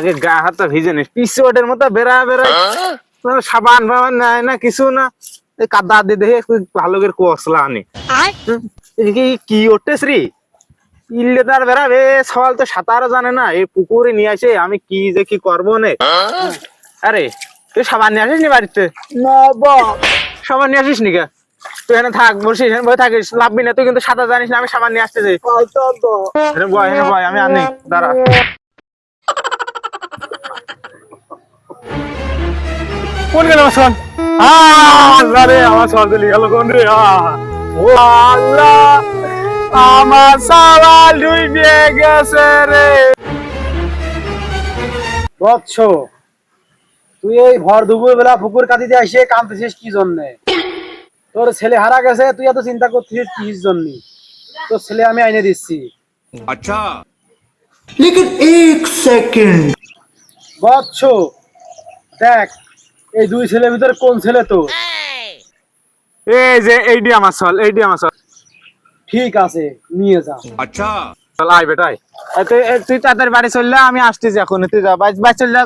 আগে গা হাতটা ভিজে নিস। পিছুয়াটের মতো বেড়া বেড়া। সাবান ফাবান নাই না কিছু না। কাদা দিয়ে দেখে ভালো করে কসলা আনি। কি ওঠেস রে ইল্লে তার বেড়া রে সবাল তো সাঁতারও জানে না। এই পুকুরে নিয়ে আসে আমি কি যে কি করব নে? আরে তুই সাবান নিয়ে আসিস নি বাড়িতে সাবান নিয়ে আসিস নি তুই এখানে থাক বসিস এখানে বসে থাকিস লাভবি না। তুই কিন্তু সাঁতার জানিস না আমি সাবান নিয়ে আসতেছি। বয় বয় আমি আনি দাঁড়া। কোন গেল আমার সন আল্লাহ রে আমার সন দিলি গেল কোন রে আহ! ও আল্লাহ আমার সারা ডুবে গেছে রে বৎস তুই এই ভর দুপুর বেলা পুকুর কাটিতে এসে কাঁদতেছিস কি জন্যে তোর ছেলে হারা গেছে তুই এত চিন্তা করতেছিস কিস জন্য তোর ছেলে আমি আইনে দিচ্ছি अच्छा लेकिन एक सेकंड বৎস দেখ এই দুই ছেলের ভিতর কোন ছেলে তো এই যে এইডি আমার চল এইডি আমার চল ঠিক আছে নিয়ে যাও আচ্ছা। চল আয় বেটাই তুই তাদের বাড়ি চললে আমি আসতেছি এখন তুই যা বাই চললে